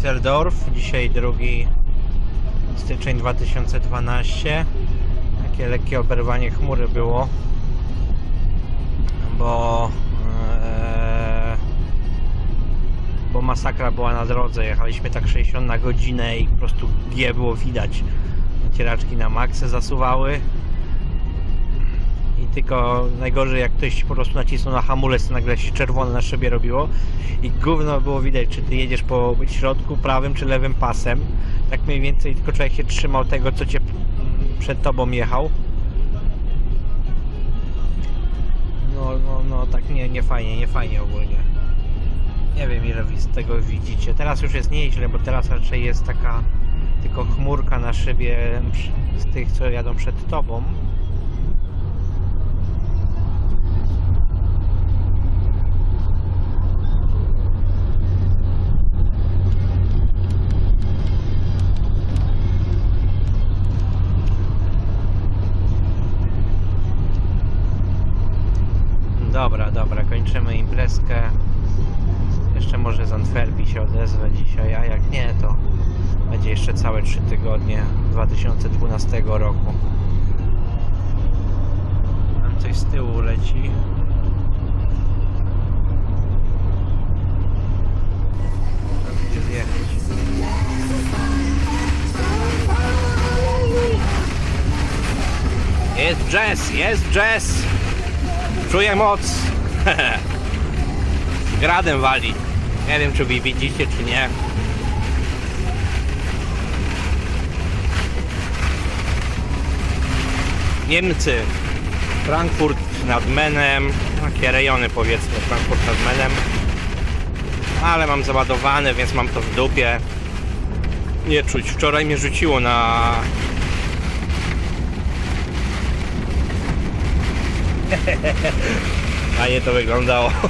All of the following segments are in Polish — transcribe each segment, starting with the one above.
Düsseldorf. Dzisiaj 2 styczeń 2012. Takie lekkie oberwanie chmury było, bo e, bo masakra była na drodze. Jechaliśmy tak 60 na godzinę i po prostu G było widać. Cieraczki na maksę zasuwały. Tylko najgorzej jak ktoś po prostu nacisnął na hamulec, nagle się czerwone na szybie robiło i gówno było widać, czy ty jedziesz po środku, prawym czy lewym pasem. Tak mniej więcej tylko człowiek się trzymał tego, co cię przed tobą jechał. No, no, no, tak nie, nie fajnie, nie fajnie ogólnie. Nie wiem ile z tego widzicie. Teraz już jest nieźle, bo teraz raczej jest taka tylko chmurka na szybie z tych, co jadą przed tobą. Kończymy imprezkę. Jeszcze może z Antwerpii się odezwę dzisiaj, a jak nie, to będzie jeszcze całe 3 tygodnie 2012 roku. Tam coś z tyłu leci. Jest jazz, jest jazz! Czuję moc! Gradem wali. Nie wiem, czy wy widzicie, czy nie. Niemcy. Frankfurt nad Menem. Takie rejony powiedzmy, Frankfurt nad Menem. Ale mam załadowane, więc mam to w dupie. Nie czuć. Wczoraj mnie rzuciło na A nie to wyglądało.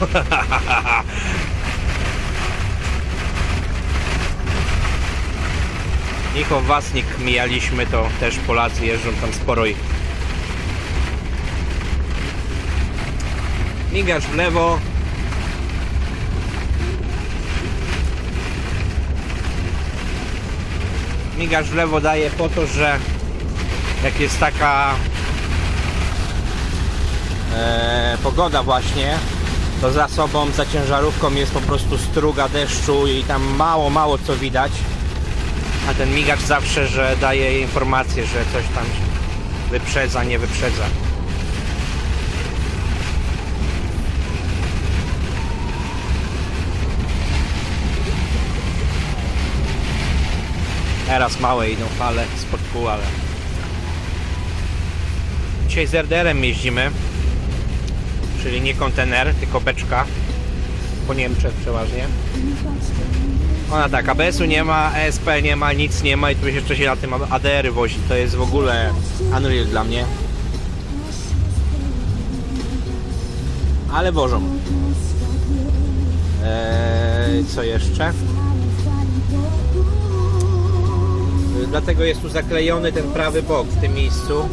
Nicho Wasnik mijaliśmy, to też Polacy jeżdżą tam sporo ich. Migasz w lewo. Migasz w lewo daje po to, że jak jest taka e, pogoda właśnie, to za sobą, za ciężarówką jest po prostu struga deszczu i tam mało, mało co widać. A ten migacz zawsze, że daje informację, że coś tam wyprzedza, nie wyprzedza. Teraz małe idą fale spod kół, ale... Dzisiaj z RDR-em jeździmy czyli nie kontener, tylko beczka po Niemczech przeważnie. Ona tak, ABS-u nie ma, ESP nie ma, nic nie ma i tu jeszcze się na tym ADR wozi. To jest w ogóle unreal dla mnie. Ale wożą. Eee, co jeszcze? Dlatego jest tu zaklejony ten prawy bok w tym miejscu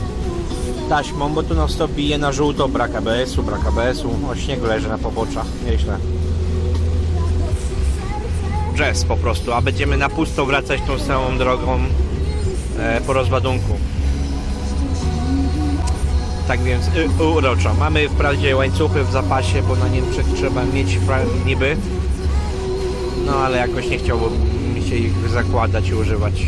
taśmą, bo tu non stop bije na żółto, brak ABS-u, brak ABS-u, o śniegu leży na poboczach, nieźle. Jazz po prostu, a będziemy na pusto wracać tą samą drogą e, po rozładunku. Tak więc y, uroczo. Mamy wprawdzie łańcuchy w zapasie, bo na Niemczech trzeba mieć niby. No ale jakoś nie chciałbym się ich zakładać i używać.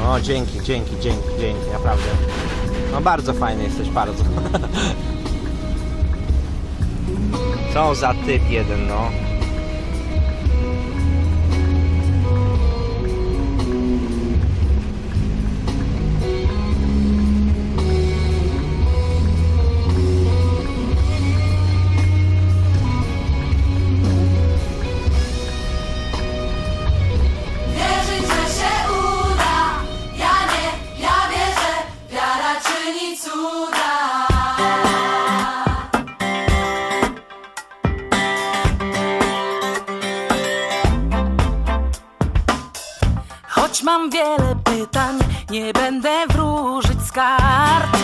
No dzięki, dzięki, dzięki, dzięki, naprawdę. No bardzo fajny jesteś, bardzo. Co za typ jeden, no. czyni cuda. Choć mam wiele pytań, nie będę wróżyć z kart.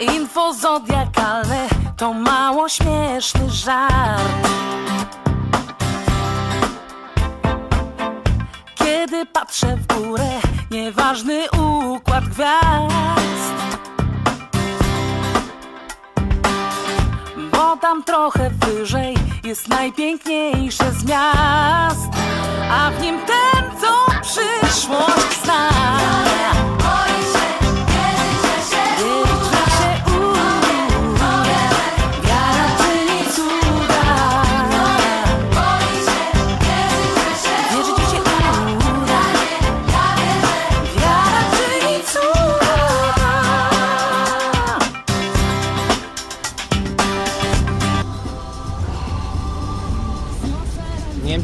Info zodiakalne to mało śmieszny żart. Kiedy patrzę w górę, nieważny układ gwiazd. Bo tam trochę wyżej jest najpiękniejsze z miast,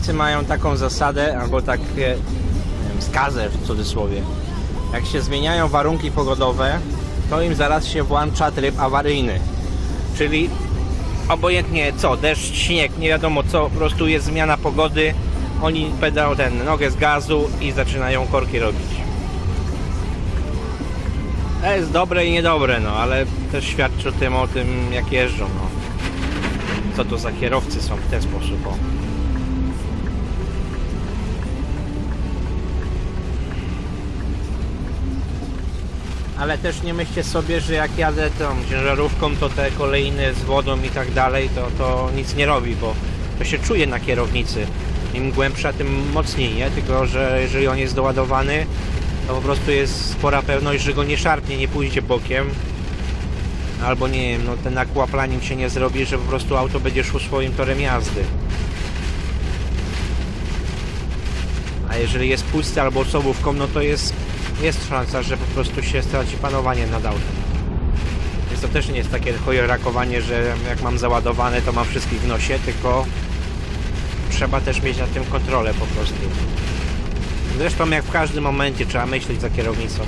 Niemcy mają taką zasadę, albo tak e, wiem, skazę w cudzysłowie. Jak się zmieniają warunki pogodowe, to im zaraz się włącza tryb awaryjny. Czyli obojętnie co, deszcz, śnieg, nie wiadomo co, po prostu jest zmiana pogody, oni pedał ten nogę z gazu i zaczynają korki robić. To jest dobre i niedobre, no ale też świadczy o tym, o tym jak jeżdżą, no. Co to za kierowcy są w ten sposób, o. Ale też nie myślcie sobie, że jak jadę tą ciężarówką, to te kolejne z wodą i tak dalej, to, to nic nie robi, bo to się czuje na kierownicy. Im głębsza, tym mocniej, nie? Tylko, że jeżeli on jest doładowany, to po prostu jest spora pewność, że go nie szarpnie, nie pójdzie bokiem. Albo nie wiem, no ten aquaplaning się nie zrobi, że po prostu auto będzie szło swoim torem jazdy. A jeżeli jest pusty albo osobówką, no to jest, jest szansa, że po prostu się straci panowanie nad autem. Więc to też nie jest takie chojerakowanie, że jak mam załadowane, to mam wszystkich w nosie, tylko trzeba też mieć nad tym kontrolę po prostu. Zresztą jak w każdym momencie trzeba myśleć za kierownicą.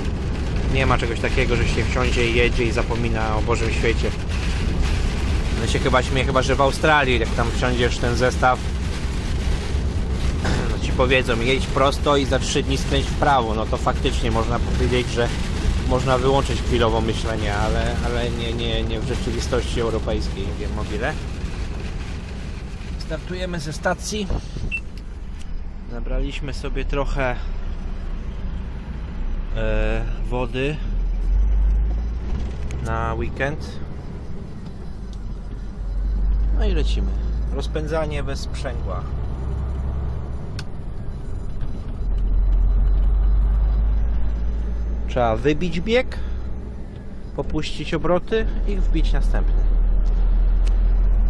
Nie ma czegoś takiego, że się wsiądzie i jedzie i zapomina o Bożym świecie. No się chyba śmieje, chyba że w Australii, jak tam wsiądziesz ten zestaw, powiedzą, jedź prosto i za 3 dni skręć w prawo, no to faktycznie można powiedzieć, że można wyłączyć chwilowo myślenie, ale, ale nie, nie, nie w rzeczywistości europejskiej, wiem o wiele. Startujemy ze stacji. Zabraliśmy sobie trochę e, wody na weekend. No i lecimy. Rozpędzanie bez sprzęgła. Trzeba wybić bieg, popuścić obroty i wbić następny.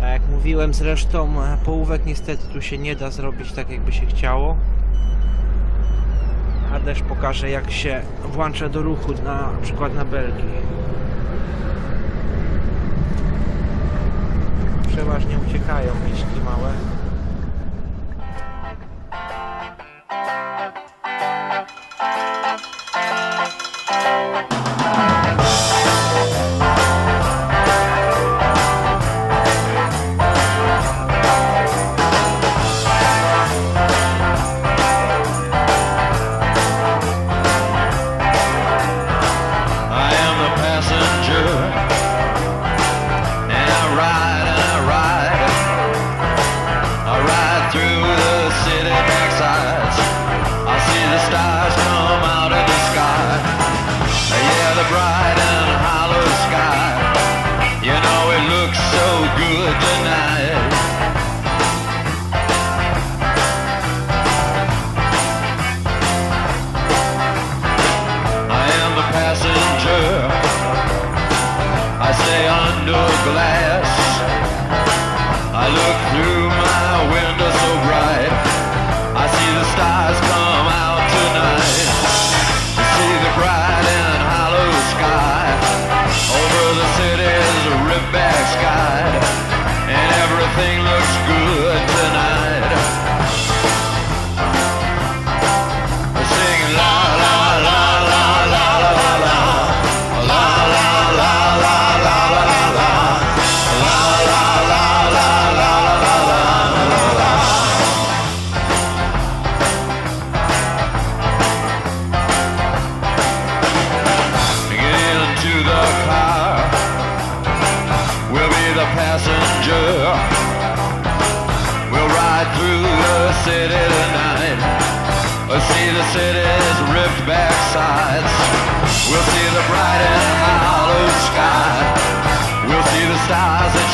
A jak mówiłem zresztą, e, połówek niestety tu się nie da zrobić tak jakby się chciało. A deszcz pokaże jak się włącza do ruchu na przykład na Belgii. Przeważnie uciekają miśki małe. 来 Bad guy.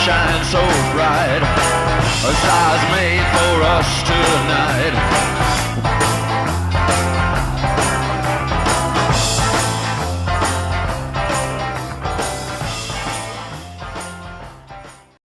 Shine so bright. A stars made for us tonight.